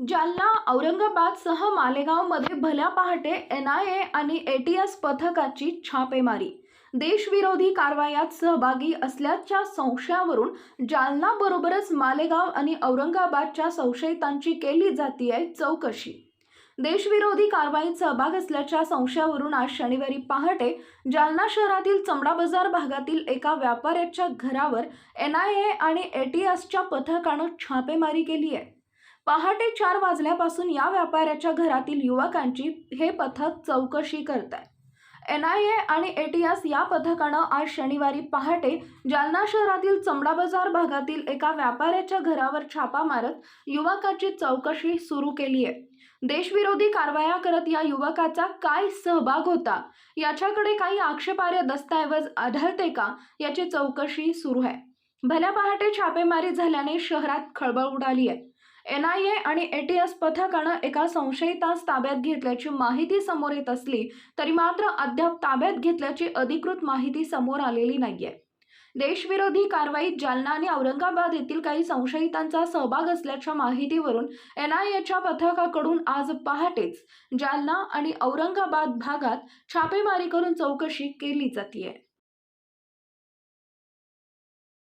जालना औरंगाबादसह मालेगावमध्ये भल्या पहाटे एन आय ए आणि एटीएस पथकाची छापेमारी. देशविरोधी कारवायात सहभागी असल्याच्या संशयावरून जालनाबरोबरच मालेगाव आणि औरंगाबादच्या संशयितांची केली जातीये चौकशी. देशविरोधी कारवाईत सहभाग असल्याच्या संशयावरून आज शनिवारी पहाटे जालना शहरातील चमडा बाजार भागातील एका व्यापाऱ्याच्या घरावर एन आय ए आणि एटीएसच्या पथकानं छापेमारी केली आहे पहाटे चार वाजल्यापासून या व्यापाऱ्याच्या घरातील युवकांची हे पथक चौकशी करत आहे एन आय ए आणि एटीएस या पथकानं आज शनिवारी पहाटे जालना शहरातील चमडा बाजार भागातील एका व्यापाऱ्याच्या घरावर छापा मारत युवकाची चौकशी सुरू केली आहे. देशविरोधी कारवाया करत या युवकाचा काय सहभाग होता? याच्याकडे काही आक्षेपार्ह दस्तऐवज आढळते का? याची चौकशी सुरू आहे. भल्या पहाटे छापेमारी झाल्याने शहरात खळबळ उडाली आहे. एन आय ए आणि एटीएस पथकानं एका संशयितास ताब्यात घेतल्याची माहिती समोर येत असली तरी मात्र अद्याप ताब्यात घेतल्याची अधिकृत माहिती समोर आलेली नाहीये. देशविरोधी कारवाईत जालना आणि औरंगाबाद येथील काही संशयितांचा सहभाग असल्याच्या माहितीवरून एन आय एच्या पथकाकडून आज पहाटेच जालना आणि औरंगाबाद भागात छापेमारी करून चौकशी केली जाते